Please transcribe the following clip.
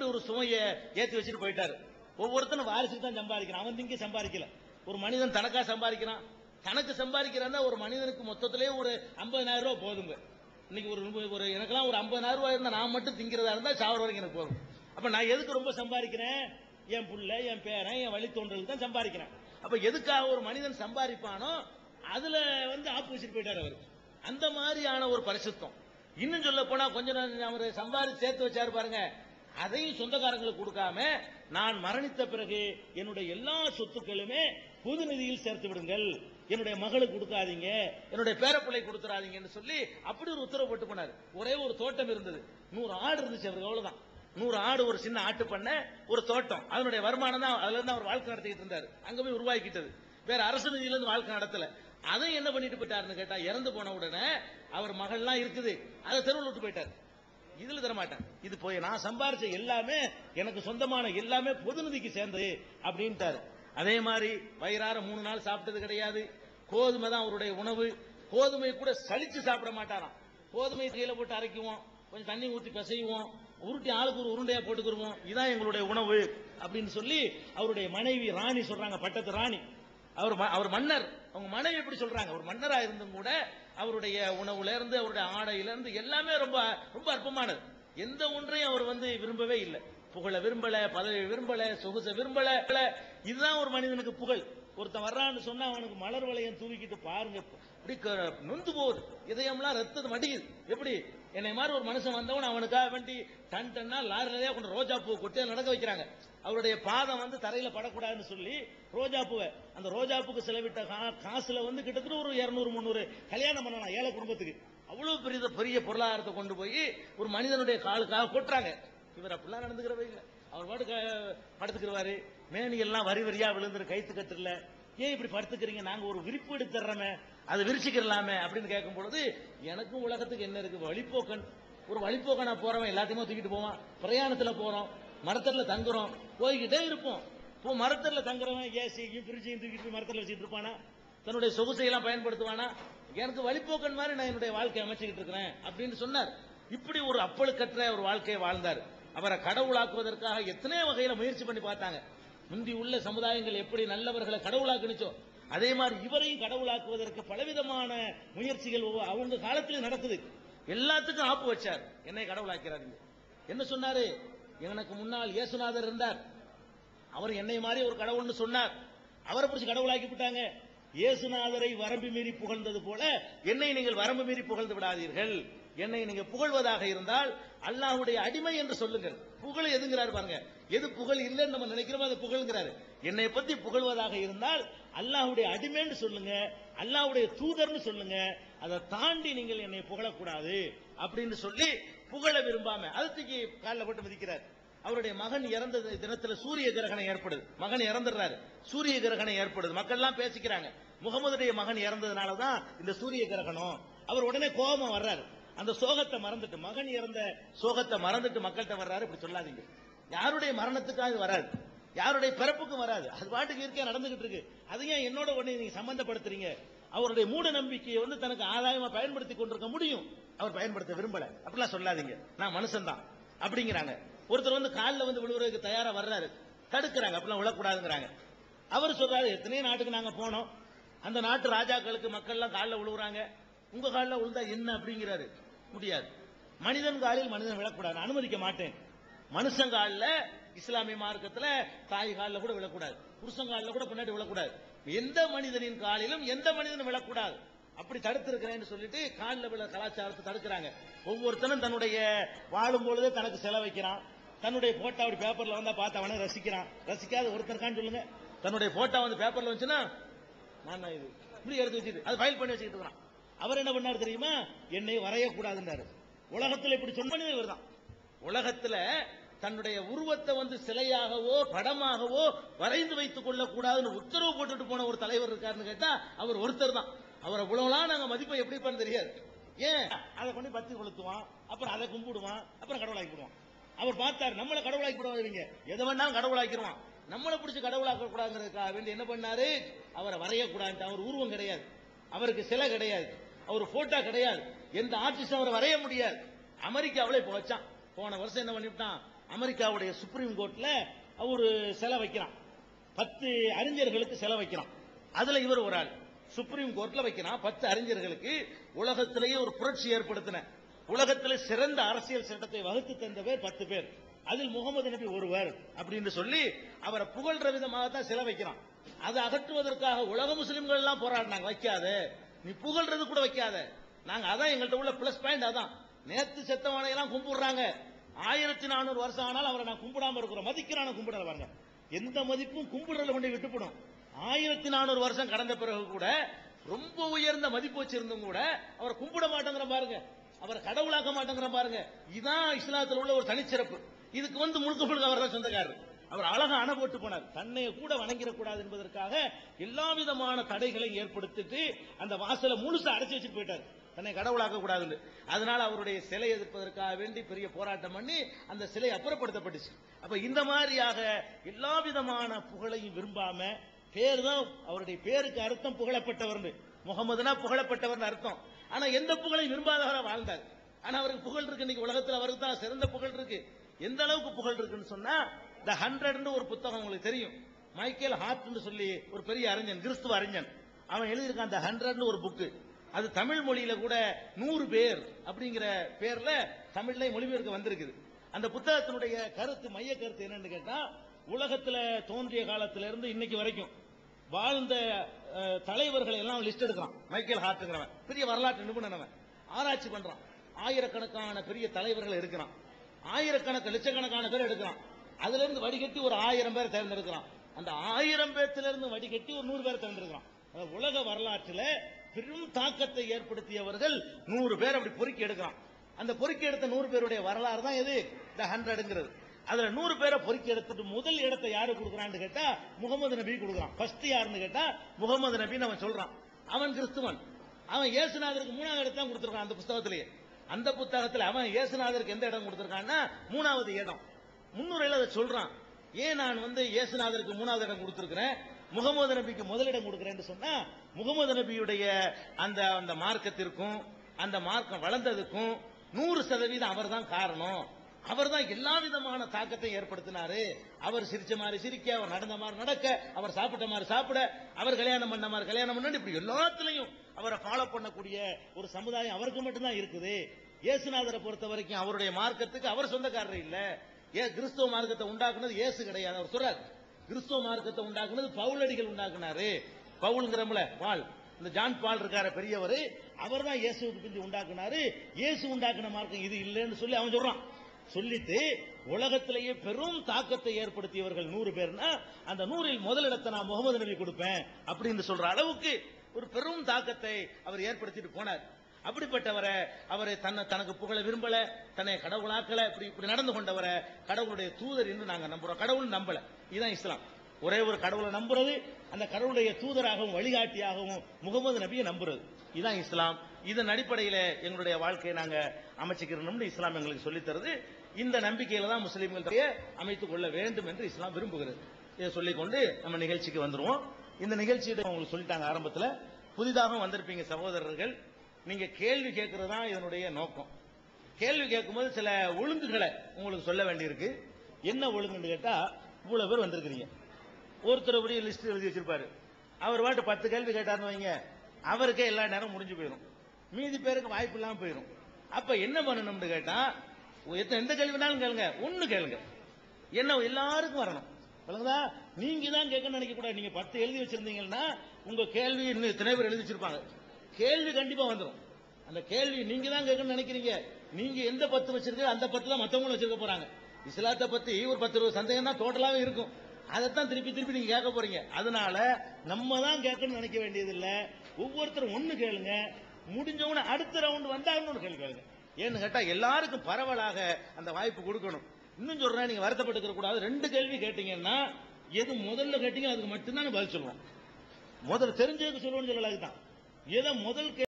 அப்படி ஒரு சுமையை ஏத்தி வச்சுட்டு போயிட்டாரு. ஒவ்வொருத்தனும் வாரிசுக்கு தான் சம்பாதிக்கிறான். அவன் திங்க சம்பாதிக்கல. ஒரு மனிதன் தனக்கா சம்பாதிக்கிறான். தனக்கு சம்பாதிக்கிறான்னா ஒரு மனிதனுக்கு மொத்தத்திலே ஒரு 50000 ரூபா போதுங்க. இன்னைக்கு ஒரு ஒரு எனக்கெல்லாம் ஒரு 50000 ரூபாய் இருந்தா நான் மட்டும் திங்கிறதா இருந்தா சாவர வரைக்கும் எனக்கு போதும். அப்ப நான் எதுக்கு ரொம்ப சம்பாதிக்கிறேன்? என் பிள்ளை என் பேரன் என் வழித்தோன்றல் தான் சம்பாதிக்கிறேன். அப்ப எதுக்காக ஒரு மனிதன் சம்பாதிப்பானோ அதுல வந்து ஆப்போசிட் போயிட்டார் போயிட்டாரு அவர். அந்த மாதிரியான ஒரு பரிசுத்தம். இன்னும் சொல்ல போனா கொஞ்ச நாள் அவர் சம்பாதி சேர்த்து வச்சாரு பாருங்க. அதையும் சொந்தக்காரங்களுக்கு கொடுக்காம நான் மரணித்த பிறகு என்னுடைய எல்லா சொத்துக்களுமே பொது நிதியில் சேர்த்து விடுங்கள். என்னுடைய மகளுக்கு கொடுக்காதீங்க என்னுடைய பேரப்பிள்ளை கொடுத்துறாதீங்கன்னு சொல்லி அப்படி ஒரு உத்தரவு போட்டு போனார் ஒரே ஒரு தோட்டம் இருந்தது. நூறு ஆடு இருந்துச்சு அவருக்கு அவ்வளவுதான். நூறு ஆடு ஒரு சின்ன ஆட்டு பண்ண ஒரு தோட்டம். அதனுடைய வருமானம் தான் அதுல இருந்து அவர் வாழ்க்கை நடத்திக்கிட்டு இருந்தார். அங்க போய் உருவாக்கிட்டது. வேற அரசு நிதியில இருந்து வாழ்க்கை நடத்தல. அதை என்ன பண்ணிட்டு போயிட்டாருன்னு கேட்டா இறந்து போன உடனே அவர் மகள்லாம் இருக்குது. அதை தெருவில் விட்டு போயிட்டார். இதுல தர மாட்டேன் இது போய் நான் சம்பாரிச்ச எல்லாமே எனக்கு சொந்தமான எல்லாமே பொதுநிதிக்கு சேர்ந்தது அப்படின்ட்டாரு. அதே மாதிரி வயிறார மூணு நாள் சாப்பிட்டது கிடையாது. கோதுமை தான் அவருடைய உணவு. கோதுமை கூட சளிச்சு சாப்பிட மாட்டாராம். கோதுமை கீழே போட்டு அரைக்குவோம். கொஞ்சம் தண்ணி ஊற்றி பிசைவோம். உருட்டி ஆளுக்கு ஒரு உருண்டையா போட்டுக்கிருவோம் இதான் எங்களுடைய உணவு அப்படின்னு சொல்லி அவருடைய மனைவி ராணி சொல்றாங்க பட்டத்து ராணி. அவர் ம- அவர் மன்னர். அவங்க மனைவி எப்படி சொல்றாங்க? ஒரு மன்னரா இருந்தும் கூட அவருடைய உணவுல இருந்து அவருடைய ஆடையில இருந்து எல்லாமே ரொம்ப ரொம்ப அற்பமானது. எந்த ஒன்றையும் அவர் வந்து விரும்பவே இல்லை. புகழ விரும்பல பதவி விரும்பல சொகுச விரும்பல. இதுதான் ஒரு மனிதனுக்கு புகழ். ஒருத்தன் வர்றான்னு சொன்னா அவனுக்கு மலர் வளையம் தூவிக்கிட்டு பாருங்க. அப்படி நொந்து போகுது. இதயம்லாம் ரத்தம் மடியுது. எப்படி? என்னை மாதிரி ஒரு மனுஷன் வந்தவன் அவனுக்காக வேண்டி டன் டன்னா லாரிலேயே கொண்டு ரோஜா பூ கொட்டி நடக்க வைக்கிறாங்க. அவருடைய பாதம் வந்து தரையில படக்கூடாதுன்னு சொல்லி ரோஜா பூவை அந்த ரோஜா பூக்கு செலவிட்ட கா- காசுல வந்து கிட்டத்தட்ட ஒரு இரநூறு முந்நூறு கல்யாணம் பண்ணலாம் ஏழை குடும்பத்துக்கு. அவ்வளவு பெரிய பெரிய பொருளாதாரத்தை கொண்டு போய் ஒரு மனிதனுடைய காலுக்காக கொட்டுறாங்க. இவர் அப்படிலாம் நடந்துக்கிறவே இல்லை அவர் பாட்டு படுத்துக்கிறவாரு மேனி எல்லாம் வரி வரியா விழுந்துரு கைத்து கட்டுல ஏன் இப்படி படுத்துக்கிறீங்க? நாங்க ஒரு விரிப்பு எடுத்துறோமே அதை விரிச்சுக்கிறலாமே அப்படின்னு கேட்கும் பொழுது எனக்கும் உலகத்துக்கு என்ன இருக்கு? வழிப்போக்கன். ஒரு வழிப்போக்கனா போறவன் எல்லாத்தையுமே தூக்கிட்டு போவான். பிரயாணத்துல போறோம். மரத்தில் தங்குறோம். போய்கிட்டே இருப்போம். இப்போ மரத்தில் தங்குறவன் ஏசியும் பிரிட்ஜையும் தூக்கிட்டு மரத்தில் வச்சுட்டு இருப்பானா? தன்னுடைய சொகுசையெல்லாம் பயன்படுத்துவானா? எனக்கு வழிப்போக்கன் மாதிரி நான் என்னுடைய வாழ்க்கையை அமைச்சுக்கிட்டு இருக்கிறேன் அப்படின்னு சொன்னார். இப்படி ஒரு அப்பழுக்கற்ற ஒரு வாழ்க்கையை வாழ்ந்தார். அவரை கடவுளாக்குவதற்காக எத்தனையோ வகையில முயற்சி பண்ணி பார்த்தாங்க. முந்தி உள்ள சமுதாயங்கள் எப்படி நல்லவர்களை கடவுளாக்குனுச்சோ அதே மாதிரி இவரையும் கடவுளாக்குவதற்கு பலவிதமான முயற்சிகள் அவங்க காலத்திலும் நடக்குது. எல்லாத்துக்கும் ஆப்பு வச்சார். என்னை கடவுளாக்கிறாருங்க. என்ன சொன்னாரு? எனக்கு முன்னால் இயேசுநாதர் இருந்தார். அவர் என்னை மாதிரி ஒரு கடவுள்னு சொன்னார். அவரை பிடிச்சி கடவுளாக்கி விட்டாங்க. இயேசுநாதரை வரம்பு மீறி புகழ்ந்தது போல என்னை நீங்கள் வரம்பு மீறி புகழ்ந்து விடாதீர்கள். என்னை நீங்க புகழ்வதாக இருந்தால் அல்லாஹுடைய அடிமை என்று சொல்லுங்கள். புகழ் எதுங்கிறாரு பாருங்க. எது புகழ் இல்லைன்னு நம்ம நினைக்கிறோமோ அது புகழ்ங்கிறாரு. என்னை பத்தி புகழ்வதாக இருந்தால் அல்லாஹ்வுடைய அடிமைன்னு சொல்லுங்க அல்லாஹுடைய தூதர்னு சொல்லுங்க. அதை தாண்டி நீங்கள் என்னை புகழக்கூடாது அப்படின்னு சொல்லி புகழ விரும்பாம அதுக்கு காலில் போட்டு மதிக்கிறார். அவருடைய மகன் இறந்த தினத்துல சூரிய கிரகணம் ஏற்படுது. மகன் இறந்துடுறாரு. சூரிய கிரகணம் ஏற்படுது. மக்கள் எல்லாம் பேசிக்கிறாங்க. முகமதுடைய மகன் இறந்ததுனாலதான் இந்த சூரிய கிரகணம். அவர் உடனே கோபம் வர்றாரு. அந்த சோகத்தை மறந்துட்டு மகன் இறந்த சோகத்தை மறந்துட்டு மக்கள்கிட்ட வர்றாரு இப்படி சொல்லாதீங்க. யாருடைய மரணத்துக்காக இது வராது யாருடைய பிறப்புக்கும் வராது அது பாட்டுக்கு இருக்கே நடந்துகிட்டு இருக்கு. அது ஏன் என்னோட உடனே நீங்க சம்பந்தப்படுத்துறீங்க? அவருடைய மூட நம்பிக்கையை வந்து தனக்கு ஆதாயமா பயன்படுத்தி கொண்டிருக்க முடியும். அவர் பயன்படுத்த விரும்பல. அப்படிலாம் சொல்லாதீங்க. நான் மனுஷன் தான் அப்படிங்கிறாங்க. ஒருத்தர் வந்து காலில் வந்து விழுவுறதுக்கு தயாரா வர்றாரு. தடுக்கிறாங்க. அப்படிலாம் விழக்கூடாதுங்கிறாங்க. அவர் சொல்றாரு எத்தனையோ நாட்டுக்கு நாங்க போனோம். அந்த நாட்டு ராஜாக்களுக்கு மக்கள் எல்லாம் காலில் விழுவுறாங்க. உங்க காலில் விழுந்தா என்ன அப்படிங்கிறாரு. முடியாது. மனிதன் காலில் மனிதன் விழக்கூடாது. அனுமதிக்க மாட்டேன். மனுஷன் காலில் இஸ்லாமிய மார்க்கத்துல தாய் காலில் கூட விழக்கூடாது. புருஷன் காலில் கூட பின்னாடி விழக்கூடாது. எந்த மனிதனின் காலிலும் எந்த மனிதனும் விழக்கூடாது. அப்படி தடுத்திருக்கிறேன்னு சொல்லிட்டு காலில் விழ கலாச்சாரத்தை தடுக்கிறாங்க. ஒவ்வொருத்தனும் தன்னுடைய வாழும் பொழுதே தனக்கு செலவைக்கிறான் தன்னுடைய போட்டோ அப்படி பேப்பர்ல வந்தா பார்த்து அவனை ரசிக்கிறான். ரசிக்காத ஒருத்தருக்கான்னு சொல்லுங்க. தன்னுடைய போட்டோ வந்து பேப்பர்ல வந்துச்சுன்னா நான் இது. இப்படி எடுத்து வச்சுட்டு அது ஃபைல் பண்ணி வச்சுக்கிட்டு இருக்கிறான். அவர் என்ன பண்ணாரு தெரியுமா? என்னை வரையக்கூடாதுன்னாரு உலகத்துல இப்படி சொன்னது இவர் தான் உலகத்துல தன்னுடைய உருவத்தை வந்து சிலையாகவோ படமாகவோ வரைந்து வைத்துக் கொள்ளக் கூடாதுன்னு உத்தரவு போட்டுட்டு போன ஒரு தலைவர் இருக்காருன்னு கேட்டா அவர் ஒருத்தர் தான் அவரை இவ்வளவுலாம் நாங்க மதிப்பை எப்படி பண்ண தெரியாது. ஏன்? அதை கொண்டு பத்தி கொளுத்துவான் அப்புறம் அதை கும்பிடுவான் அப்புறம் கடவுளாக்கி விடுவான் அவர் பார்த்தாரு நம்மளை கடவுளாக்கி விடுவாங்க எதை வேணாலும் கடவுளாக்கிடுவான் நம்மளை பிடிச்சி கடவுளாக்க கூடாதுங்கிறதுக்காக வேண்டி என்ன பண்ணாரு? அவரை வரையக்கூடாது அவர் உருவம் கிடையாது. அவருக்கு சிலை கிடையாது. அவர் போட்டோ கிடையாது. எந்த ஆர்டிஸ்ட் அவரை வரைய முடியாது. அமெரிக்காவில இப்ப வச்சான். போன வருஷம் என்ன பண்ணிவிட்டான்? அமெரிக்காவுடைய சுப்ரீம் கோர்ட்ல அவரு சிலை வைக்கிறான். பத்து அறிஞர்களுக்கு சிலை வைக்கிறான். அதுல இவர் ஒரு ஆள். சுப்ரீம் கோர்ட்ல வைக்கிறான். பத்து அறிஞர்களுக்கு உலகத்திலேயே ஒரு புரட்சி ஏற்படுத்தின. உலகத்திலே சிறந்த அரசியல் சட்டத்தை வகுத்து தந்தவர் பத்து பேர். அதில் முகமது நபி ஒருவர் அப்படின்னு சொல்லி அவரை புகழ்ற விதமாக தான் சிலை வைக்கிறான். அதை அகற்றுவதற்காக உலக முஸ்லிம்கள் எல்லாம் போராடினாங்க. வைக்காது. நீ புகழ்றது கூட வைக்காத. நாங்க அதான் எங்கள்கிட்ட உள்ள பிளஸ் பாயிண்ட் அதான். நேத்து செத்தவனை எல்லாம் கும்பிடுறாங்க. ஆயிரத்தி நானூறு வருஷம் ஆனாலும் அவரை நான் கும்பிடாம இருக்கிறோம். மதிக்கிறான கும்பிடல பாருங்க. எந்த மதிப்பும் கும்பிடுறதுல கொண்டு விட்டுப்படும். ஆயிரத்தி நானூறு வருஷம் கடந்த பிறகு கூட ரொம்ப உயர்ந்த மதிப்பு வச்சிருந்தும் கூட அவரை கும்பிட மாட்டேங்கிற பாருங்க. அவரை கடவுளாக்க மாட்டேங்கிற பாருங்க. இதுதான் இஸ்லாத்தில் உள்ள ஒரு தனிச்சிறப்பு. இதுக்கு வந்து முழுக்க முழுக்க அவர் தான் சொந்தக்காரர். அவர் அழகா அணை போட்டு போனார். தன்னையை கூட வணங்கிடக்கூடாது என்பதற்காக எல்லா விதமான தடைகளையும் ஏற்படுத்திட்டு அந்த வாசலை முழுசா அடைச்சு வச்சுட்டு போயிட்டார். தன்னை கடவுளாக்க கூடாதுன்னு. அதனால அவருடைய சிலை எதிர்ப்பதற்காக வேண்டி பெரிய போராட்டம் பண்ணி அந்த சிலை அப்புறப்படுத்தப்பட்டுச்சு. அப்ப இந்த மாதிரியாக எல்லா விதமான புகழையும் விரும்பாம பேர் தான் அவருடைய பேருக்கு அர்த்தம் புகழப்பட்டவர்னு. முகமதுனா புகழப்பட்டவர்னு அர்த்தம். ஆனா எந்த புகழையும் விரும்பாதவராக வாழ்ந்தார். ஆனா அவருக்கு புகழ் இருக்கு. இன்னைக்கு உலகத்தில் அவருக்கு தான் சிறந்த புகழ் இருக்கு. எந்த அளவுக்கு புகழ் இருக்குன்னு சொன்னா த ஹண்ட்ரட்னு ஒரு புத்தகம் உங்களுக்கு தெரியும். மைக்கேல் ஹார்ட்னு சொல்லி ஒரு பெரிய அறிஞன் கிறிஸ்துவ அறிஞன். அவன் எழுதியிருக்கான் த ஹண்ட்ரட்னு ஒரு புக்கு அது தமிழ் மொழியில கூட நூறு பேர் அப்படிங்கிற பேர்ல தமிழ்ல மொழிபெயர்க்க வந்திருக்குது. அந்த புத்தகத்தினுடைய கருத்து மைய கருத்து என்னன்னு கேட்டா உலகத்துல தோன்றிய காலத்துல இருந்து இன்னைக்கு வரைக்கும் வாழ்ந்த தலைவர்களை எல்லாம் லிஸ்ட் எடுக்கிறான். மைக்கேல் ஹார்ட்ங்கிறவன் பெரிய வரலாற்று நிபுணன் அவன் ஆராய்ச்சி பண்றான். ஆயிரக்கணக்கான பெரிய தலைவர்கள் எடுக்கிறான். ஆயிரக்கணக்கு லட்சக்கணக்கான பேர் எடுக்கிறான். அதுல இருந்து வடிகட்டி ஒரு ஆயிரம் பேர் தேர்ந்தெடுக்கிறான். அந்த ஆயிரம் பேர்த்துல இருந்து வடிகட்டி ஒரு நூறு பேர் தேர்ந்தெடுக்கிறான். உலக வரலாற்றில் பெரும் தாக்கத்தை ஏற்படுத்தியவர்கள் நூறு பேர் அப்படி பொறுக்கி எடுக்கிறான். அந்த பொறுக்கி எடுத்த நூறு பேருடைய வரலாறு தான் எது த ஹண்ட்ரடுங்கிறது. அதுல நூறு பேரை பொறுக்கி எடுத்துட்டு முதல் இடத்தை யாரு கொடுக்குறான்னு கேட்டா முகமது நபி கொடுக்குறான். ஃபர்ஸ்ட் யாருன்னு கேட்டா முகமது நபின்னு அவன் சொல்றான். அவன் கிறிஸ்துவன். அவன் இயேசுநாதருக்கு மூணாவது இடத்தான் கொடுத்துருக்கான் அந்த புத்தகத்திலேயே. அந்த புத்தகத்தில் அவன் இயேசுநாதருக்கு எந்த இடம் கொடுத்துருக்கான்னா மூணாவது இடம். முன்னுரையில் அதை சொல்றான். ஏன் நான் வந்து இயேசுநாதருக்கு மூணாவது இடம் கொடுத்துருக்கிறேன்? முகமது நபிக்கு முதலிடம் கொடுக்குறேன்னு சொன்னா முகமது நபியுடைய அந்த அந்த மார்க்கத்திற்கும் அந்த மார்க்கம் வளர்ந்ததுக்கும் நூறு சதவீதம் அவர் தான் காரணம். அவர் தான் எல்லா விதமான தாக்கத்தை ஏற்படுத்தினாரு. அவர் சிரிச்ச மாதிரி சிரிக்க அவர் நடந்த மாதிரி நடக்க அவர் சாப்பிட்ட மாதிரி சாப்பிட அவர் கல்யாணம் பண்ண மாதிரி கல்யாணம் பண்ண. இப்படி எல்லாத்துலயும் அவரை ஃபாலோ பண்ணக்கூடிய ஒரு சமுதாயம் அவருக்கு மட்டும்தான் இருக்குது. இயேசுநாதரை பொறுத்த வரைக்கும் அவருடைய மார்க்கத்துக்கு அவர் சொந்தக்காரர் இல்லை. ஏன் கிறிஸ்துவ மார்க்கத்தை உண்டாக்குனது இயேசு கிடையாது. அவர் சொல்றாரு கிறிஸ்துவ மார்க்கத்தை உண்டாக்குனது பவுலடிகள் உண்டாக்குனாரு. பவுல்ங்கிறோம்ல பால் இந்த ஜான் பால் இருக்கார பெரியவர் அவர் தான் இயேசுவுக்கு பிந்தி உண்டாக்குனாரு. இயேசு உண்டாக்குன மார்க்கம் இது இல்லைன்னு சொல்லி அவன் சொல்றான். சொல்லிட்டு உலகத்திலேயே பெரும் தாக்கத்தை ஏற்படுத்தியவர்கள் நூறு பேர்னா அந்த நூறில் முதலிடத்தை நான் முகமது நபி கொடுப்பேன் அப்படின்னு சொல்ற அளவுக்கு ஒரு பெரும் தாக்கத்தை அவர் ஏற்படுத்திட்டு போனார். அப்படிப்பட்டவரை அவரை தன்னை தனக்கு புகழ விரும்பல தன்னை கடவுளாக்கல இப்படி இப்படி நடந்து கொண்டவரை கடவுளுடைய தூதர் என்று நாங்கள் நம்புறோம். கடவுள் நம்பல. இதுதான் இஸ்லாம். ஒரே ஒரு கடவுளை நம்புறது அந்த கடவுளுடைய தூதராகவும் வழிகாட்டியாகவும் முகமது நபியை நம்புறது. இதுதான் இஸ்லாம். இதன் அடிப்படையில் எங்களுடைய வாழ்க்கையை நாங்கள் அமைச்சுக்கிறோம்னு இஸ்லாம் எங்களுக்கு சொல்லித்தருது இந்த நம்பிக்கையில தான் முஸ்லீம்கள் அமைத்துக் கொள்ள வேண்டும் என்று இஸ்லாம் விரும்புகிறது. இதை சொல்லிக்கொண்டு நம்ம நிகழ்ச்சிக்கு வந்துடுவோம் இந்த நிகழ்ச்சியை உங்களுக்கு சொல்லிட்டாங்க ஆரம்பத்தில். புதிதாக வந்திருப்பீங்க சகோதரர்கள். நீங்க கேள்வி கேட்கறது தான் இதனுடைய நோக்கம். கேள்வி கேட்கும்போது சில ஒழுங்குகளை உங்களுக்கு சொல்ல வேண்டியிருக்கு. என்ன ஒழுங்குன்னு கேட்டா இவ்வளவு பேர் வந்திருக்கிறீங்க. ஒருத்தர் அப்படி லிஸ்ட் எழுதி வச்சிருப்பாரு. அவர் பாட்டு பத்து கேள்வி கேட்டாருன்னு வைங்க அவருக்கே எல்லா நேரம் முடிஞ்சு போயிடும் மீதி பேருக்கு வாய்ப்பு இல்லாம போயிடும் அப்ப என்ன பண்ணணும்னு கேட்டா எந்த கேள்வினாலும் கேளுங்க. ஒண்ணு கேளுங்க. என்ன எல்லாருக்கும் வரணும். விளங்குதா? நீங்க தான் கேட்கணும்னு நினைக்க கூடாது நீங்க பத்து எழுதி வச்சிருந்தீங்கன்னா உங்க கேள்வி இன்னும் எத்தனை பேர் எழுதி வச்சிருப்பாங்க. கேள்வி கண்டிப்பா வந்துடும் அந்த கேள்வி நீங்க தான் கேட்கணும்னு நினைக்கிறீங்க. நீங்க எந்த பத்து வச்சிருக்கீங்க அந்த பத்து தான் மத்தவங்களும் வச்சிருக்க போறாங்க. இஸ்லாத்தை பத்தி ஒரு பத்து இருபது சந்தேகம் தான் டோட்டலாவே இருக்கும். அதைத்தான் திருப்பி திருப்பி நீங்க கேட்க போறீங்க. அதனால நம்ம தான் கேட்கணும்னு நினைக்க வேண்டியது இல்ல ஒவ்வொருத்தரும் ஒண்ணு கேளுங்க. முடிஞ்சவன அடுத்த ரவுண்ட் வந்தா இன்னொரு கேள்வி கேளுங்க. ஏன்னு கேட்டா எல்லாருக்கும் பரவலாக அந்த வாய்ப்பு கொடுக்கணும். இன்னும் சொல்றேன் நீங்க வருத்தப்பட்டுக்க கூடாது. ரெண்டு கேள்வி கேட்டீங்கன்னா எது முதல்ல கேட்டீங்க அதுக்கு மட்டும்தான் பதில் சொல்லுவோம். முதல்ல தெரிஞ்சதுக்கு சொல்லுவோம்னு சொல்லல அதுதான் எதை முதல் கே-